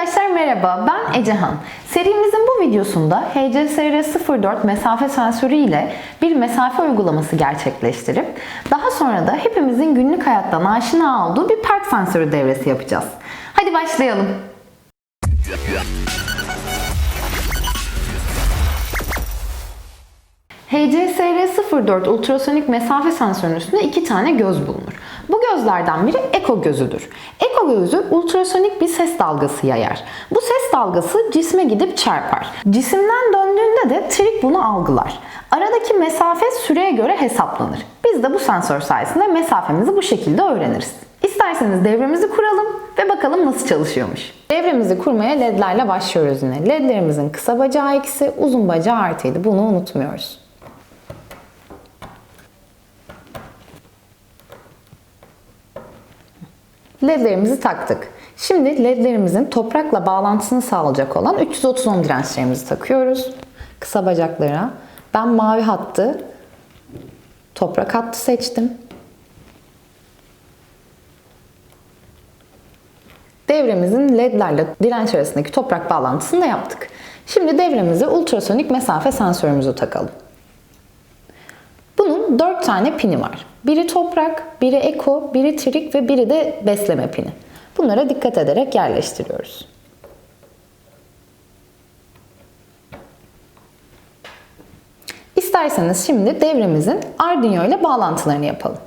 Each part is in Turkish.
Arkadaşlar merhaba, ben Ecehan. Serimizin bu videosunda HCSR 04 mesafe sensörü ile bir mesafe uygulaması gerçekleştirip daha sonra da hepimizin günlük hayattan aşina olduğu bir park sensörü devresi yapacağız. Hadi başlayalım. HCSR 04 ultrasonik mesafe sensörünün üstünde iki tane göz bulunur. Bu gözlerden biri eko gözüdür. Eko gözü ultrasonik bir ses dalgası yayar. Bu ses dalgası cisme gidip çarpar. Cisimden döndüğünde de trik bunu algılar. Aradaki mesafe süreye göre hesaplanır. Biz de bu sensör sayesinde mesafemizi bu şekilde öğreniriz. İsterseniz devremizi kuralım ve bakalım nasıl çalışıyormuş. Devremizi kurmaya ledlerle başlıyoruz yine. Ledlerimizin kısa bacağı eksi, uzun bacağı artıydı. Bunu unutmuyoruz. Ledlerimizi taktık. Şimdi ledlerimizin toprakla bağlantısını sağlayacak olan 330 ohm dirençlerimizi takıyoruz. Kısa bacaklara. Ben mavi hattı, toprak hattı seçtim. Devremizin ledlerle direnç arasındaki toprak bağlantısını da yaptık. Şimdi devremize ultrasonik mesafe sensörümüzü takalım. Bunun 4 tane pini var. Biri toprak, biri eko, biri trik ve biri de besleme pini. Bunlara dikkat ederek yerleştiriyoruz. İsterseniz şimdi devremizin Arduino ile bağlantılarını yapalım.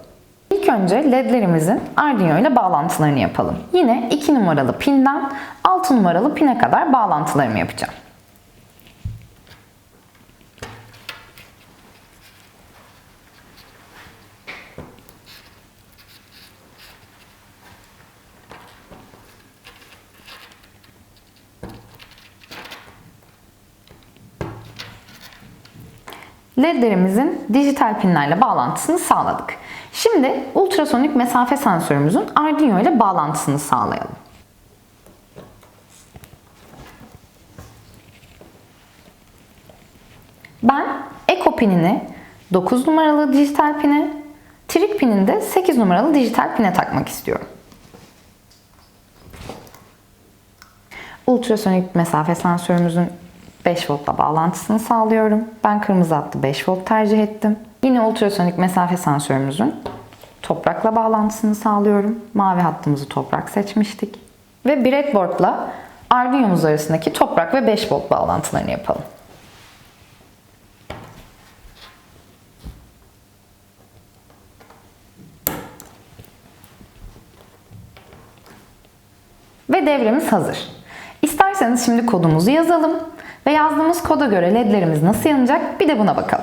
İlk önce ledlerimizin Arduino ile bağlantılarını yapalım. Yine 2 numaralı pinden 6 numaralı pine kadar bağlantılarımı yapacağım. Ledlerimizin dijital pinlerle bağlantısını sağladık. Şimdi ultrasonik mesafe sensörümüzün Arduino ile bağlantısını sağlayalım. Ben Eko pinini 9 numaralı dijital pine, Trik pinini de 8 numaralı dijital pine takmak istiyorum. Ultrasonik mesafe sensörümüzün 5 voltla bağlantısını sağlıyorum. Ben kırmızı hattı 5 volt tercih ettim. Yine ultrasonik mesafe sensörümüzün toprakla bağlantısını sağlıyorum. Mavi hattımızı toprak seçmiştik. Ve breadboardla Arduino'muz arasındaki toprak ve 5 volt bağlantılarını yapalım. Ve devremiz hazır. İsterseniz şimdi kodumuzu yazalım ve yazdığımız koda göre ledlerimiz nasıl yanacak bir de buna bakalım.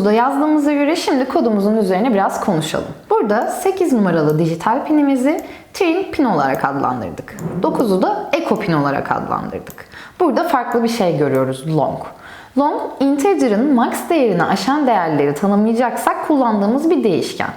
Kodumuzu yazdığımıza göre şimdi kodumuzun üzerine biraz konuşalım. Burada 8 numaralı dijital pinimizi Trin pin olarak adlandırdık. 9'u da Eco pin olarak adlandırdık. Burada farklı bir şey görüyoruz long. Long, integer'ın max değerini aşan değerleri tanımlayacaksak kullandığımız bir değişken.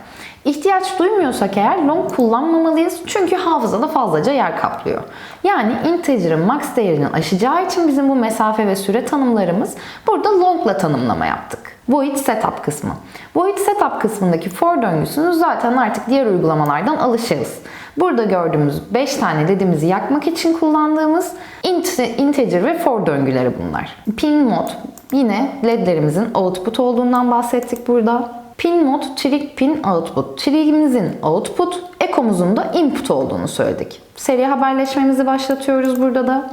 İhtiyaç duymuyorsak eğer long kullanmamalıyız çünkü hafızada fazlaca yer kaplıyor. Yani integer'ın max değerini aşacağı için bizim bu mesafe ve süre tanımlarımız burada long'la tanımlama yaptık. Void setup kısmı. Void setup kısmındaki for döngüsünü zaten artık diğer uygulamalardan alışığız. Burada gördüğümüz 5 tane ledimizi yakmak için kullandığımız int- integer ve for döngüleri bunlar. Pin mod yine ledlerimizin output olduğundan bahsettik burada. Pin mod trig pin output. Trig'imizin output, ekomuzun da input olduğunu söyledik. Seri haberleşmemizi başlatıyoruz burada da.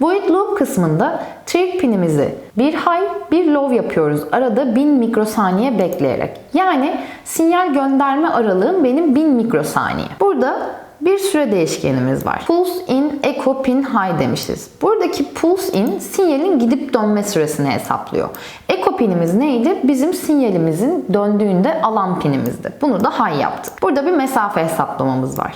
Void loop kısmında trig pinimizi bir high bir low yapıyoruz. Arada 1000 mikrosaniye bekleyerek. Yani sinyal gönderme aralığım benim 1000 mikrosaniye. Burada bir süre değişkenimiz var. Pulse in echo pin high demişiz. Buradaki pulse in sinyalin gidip dönme süresini hesaplıyor. Echo pinimiz neydi? Bizim sinyalimizin döndüğünde alan pinimizdi. Bunu da high yaptık. Burada bir mesafe hesaplamamız var.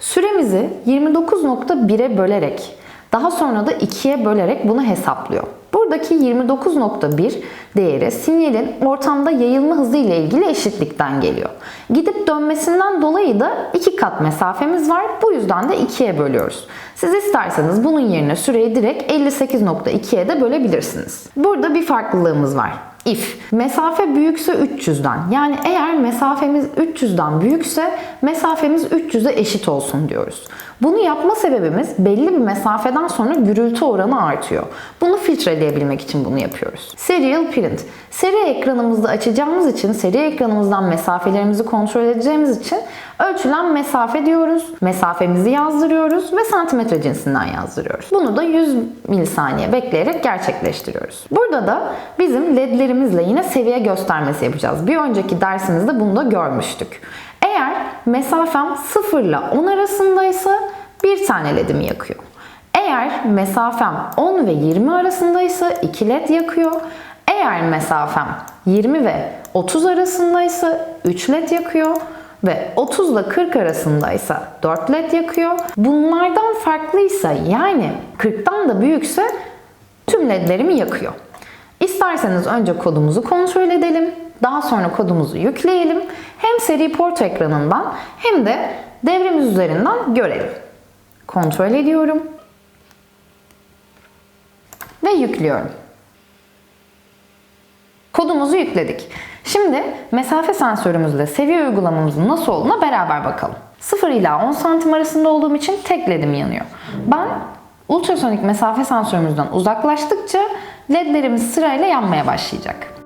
Süremizi 29.1'e bölerek daha sonra da 2'ye bölerek bunu hesaplıyor. Buradaki 29.1 değeri sinyalin ortamda yayılma hızı ile ilgili eşitlikten geliyor. Gidip dönmesinden dolayı da 2 kat mesafemiz var. Bu yüzden de 2'ye bölüyoruz. Siz isterseniz bunun yerine süreyi direkt 58.2'ye de bölebilirsiniz. Burada bir farklılığımız var. If mesafe büyükse 300'den yani eğer mesafemiz 300'den büyükse mesafemiz 300'e eşit olsun diyoruz. Bunu yapma sebebimiz belli bir mesafeden sonra gürültü oranı artıyor. Bunu filtreleyebilmek için bunu yapıyoruz. Serial print. Seri ekranımızda açacağımız için seri ekranımızdan mesafelerimizi kontrol edeceğimiz için ölçülen mesafe diyoruz. Mesafemizi yazdırıyoruz ve santimetre cinsinden yazdırıyoruz. Bunu da 100 milisaniye bekleyerek gerçekleştiriyoruz. Burada da bizim ledlerimizle yine seviye göstermesi yapacağız. Bir önceki dersimizde bunu da görmüştük. Eğer mesafem 0 ile 10 arasındaysa bir tane ledimi yakıyor. Eğer mesafem 10 ve 20 arasındaysa 2 led yakıyor. Eğer mesafem 20 ve 30 arasındaysa 3 led yakıyor ve 30 ile 40 arasındaysa 4 led yakıyor. Bunlardan farklıysa yani 40'tan da büyükse tüm ledlerimi yakıyor. İsterseniz önce kodumuzu kontrol edelim. Daha sonra kodumuzu yükleyelim. Hem seri port ekranından hem de devremiz üzerinden görelim. Kontrol ediyorum. Ve yüklüyorum. Kodumuzu yükledik. Şimdi mesafe sensörümüzle seviye uygulamamızın nasıl olduğuna beraber bakalım. 0 ila 10 santim arasında olduğum için tek ledim yanıyor. Ben ultrasonik mesafe sensörümüzden uzaklaştıkça ledlerimiz sırayla yanmaya başlayacak.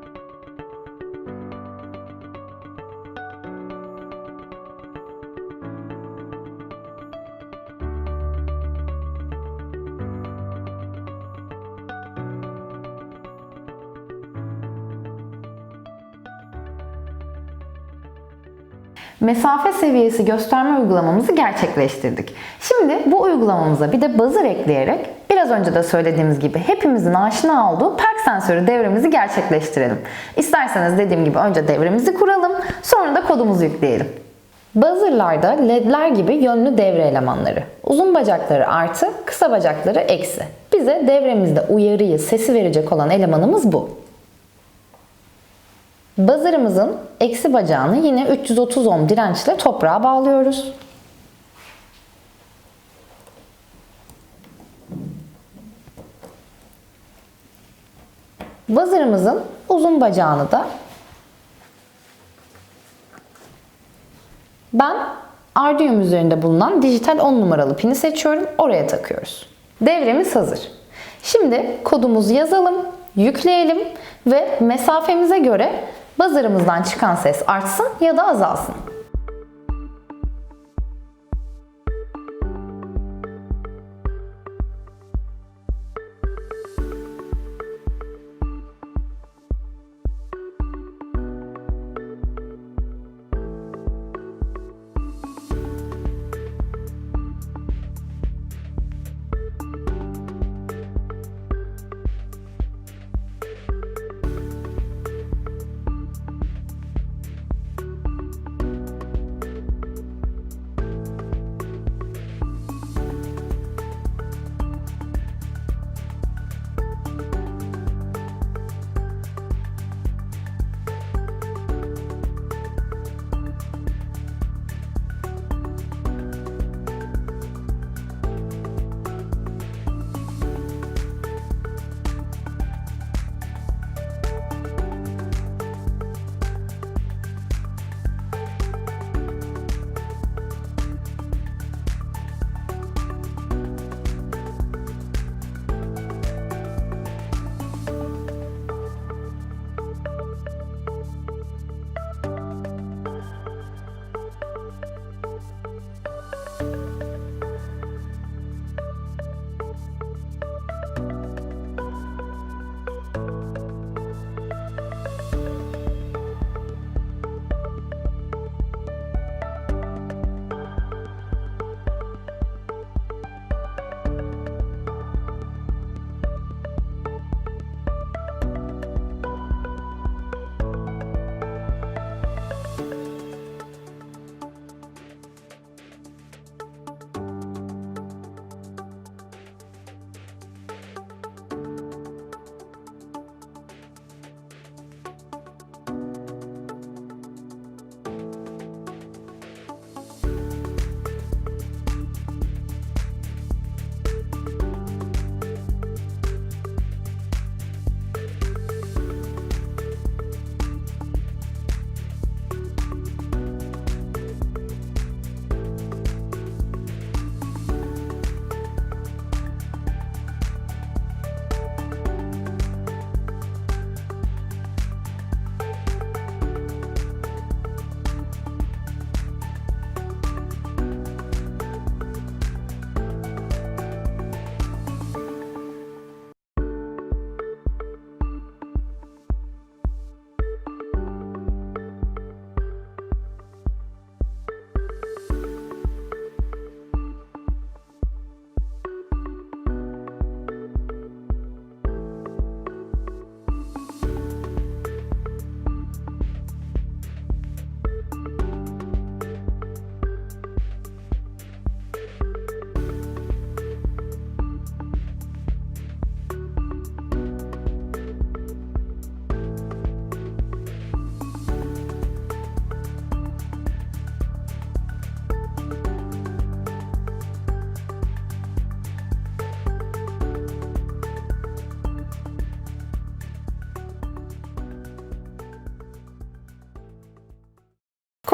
Mesafe seviyesi gösterme uygulamamızı gerçekleştirdik. Şimdi bu uygulamamıza bir de buzzer ekleyerek biraz önce de söylediğimiz gibi hepimizin aşina olduğu park sensörü devremizi gerçekleştirelim. İsterseniz dediğim gibi önce devremizi kuralım, sonra da kodumuzu yükleyelim. Buzzer'larda ledler gibi yönlü devre elemanları. Uzun bacakları artı, kısa bacakları eksi. Bize devremizde uyarıyı, sesi verecek olan elemanımız bu. Buzzer'ımızın eksi bacağını yine 330 ohm dirençle toprağa bağlıyoruz. Buzzer'ımızın uzun bacağını da ben Arduino üzerinde bulunan dijital 10 numaralı pini seçiyorum. Oraya takıyoruz. Devremiz hazır. Şimdi kodumuzu yazalım, yükleyelim ve mesafemize göre buzzer'ımızdan çıkan ses artsın ya da azalsın.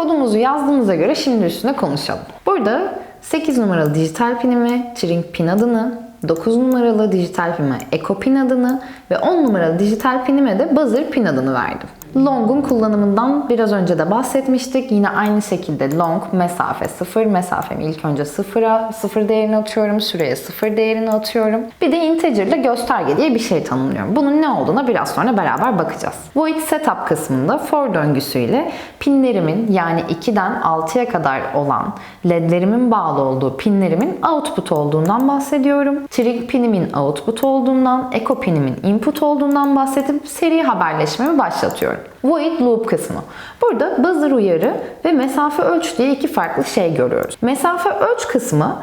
Kodumuzu yazdığımıza göre şimdi üstüne konuşalım. Burada 8 numaralı dijital pinimi, Tring pin adını, 9 numaralı dijital pinime Eco pin adını ve 10 numaralı dijital pinime de Buzzer pin adını verdim. Long'un kullanımından biraz önce de bahsetmiştik. Yine aynı şekilde long mesafe 0. Mesafemi ilk önce 0'a 0 değerini atıyorum. Süreye 0 değerini atıyorum. Bir de integer ile gösterge diye bir şey tanımlıyorum. Bunun ne olduğuna biraz sonra beraber bakacağız. Void setup kısmında for döngüsüyle pinlerimin yani 2'den 6'ya kadar olan ledlerimin bağlı olduğu pinlerimin output olduğundan bahsediyorum. Trig pinimin output olduğundan, echo pinimin input olduğundan bahsedip seri haberleşmemi başlatıyorum. Void loop kısmı. Burada buzzer uyarı ve mesafe ölç diye iki farklı şey görüyoruz. Mesafe ölç kısmı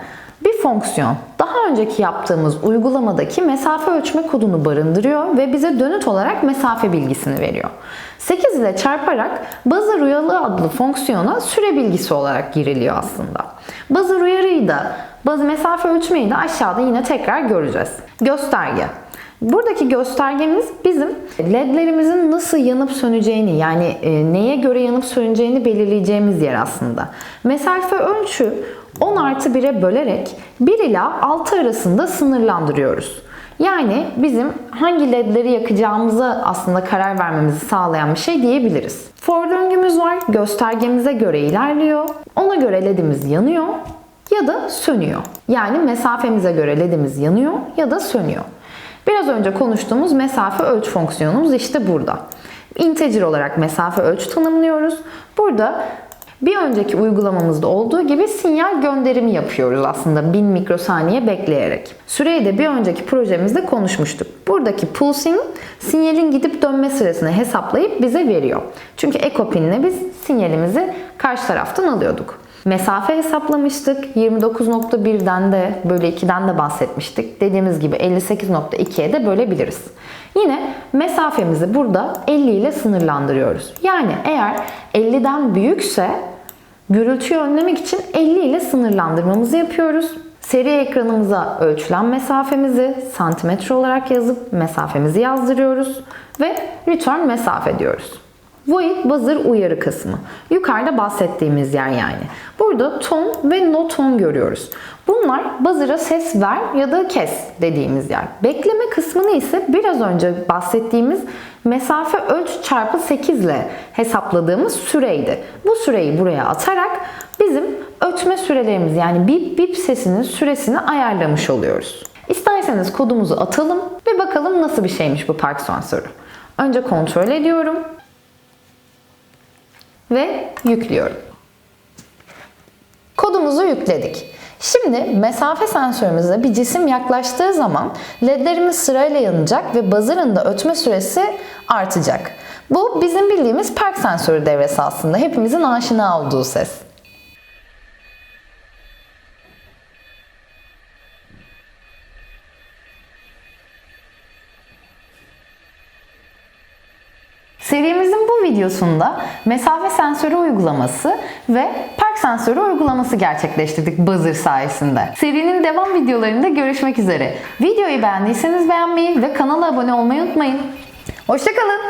bir fonksiyon. Daha önceki yaptığımız uygulamadaki mesafe ölçme kodunu barındırıyor ve bize dönüt olarak mesafe bilgisini veriyor. 8 ile çarparak buzzer uyarı adlı fonksiyona süre bilgisi olarak giriliyor aslında. Buzzer uyarıyı da, mesafe ölçmeyi de aşağıda yine tekrar göreceğiz. Gösterge. Buradaki göstergemiz bizim ledlerimizin nasıl yanıp söneceğini yani e, neye göre yanıp söneceğini belirleyeceğimiz yer aslında. Mesafe ölçü 10 artı 1'e bölerek 1 ila 6 arasında sınırlandırıyoruz. Yani bizim hangi ledleri yakacağımıza aslında karar vermemizi sağlayan bir şey diyebiliriz. For döngümüz var. Göstergemize göre ilerliyor. Ona göre ledimiz yanıyor ya da sönüyor. Yani mesafemize göre ledimiz yanıyor ya da sönüyor. Biraz önce konuştuğumuz mesafe ölç fonksiyonumuz işte burada. Integer olarak mesafe ölç tanımlıyoruz. Burada bir önceki uygulamamızda olduğu gibi sinyal gönderimi yapıyoruz aslında 1000 mikrosaniye bekleyerek. Süreyi de bir önceki projemizde konuşmuştuk. Buradaki pulsing sinyalin gidip dönme süresini hesaplayıp bize veriyor. Çünkü echo pinle biz sinyalimizi karşı taraftan alıyorduk. Mesafe hesaplamıştık. 29.1'den de böyle 2'den de bahsetmiştik. Dediğimiz gibi 58.2'ye de bölebiliriz. Yine mesafemizi burada 50 ile sınırlandırıyoruz. Yani eğer 50'den büyükse gürültüyü önlemek için 50 ile sınırlandırmamızı yapıyoruz. Seri ekranımıza ölçülen mesafemizi santimetre olarak yazıp mesafemizi yazdırıyoruz ve return mesafe diyoruz. Void buzzer uyarı kısmı. Yukarıda bahsettiğimiz yer yani. Burada ton ve no ton görüyoruz. Bunlar buzzer'a ses ver ya da kes dediğimiz yer. Bekleme kısmını ise biraz önce bahsettiğimiz mesafe ölç çarpı 8 ile hesapladığımız süreydi. Bu süreyi buraya atarak bizim ötme sürelerimiz yani bip bip sesinin süresini ayarlamış oluyoruz. İsterseniz kodumuzu atalım ve bakalım nasıl bir şeymiş bu park sensörü. Önce kontrol ediyorum ve yüklüyorum. Kodumuzu yükledik. Şimdi mesafe sensörümüze bir cisim yaklaştığı zaman ledlerimiz sırayla yanacak ve buzzer'ın da ötme süresi artacak. Bu bizim bildiğimiz park sensörü devresi aslında. Hepimizin aşina olduğu ses. Serimizin bu videosunda mesafe sensörü uygulaması ve park sensörü uygulaması gerçekleştirdik buzzer sayesinde. Serinin devam videolarında görüşmek üzere. Videoyu beğendiyseniz beğenmeyi ve kanala abone olmayı unutmayın. Hoşçakalın.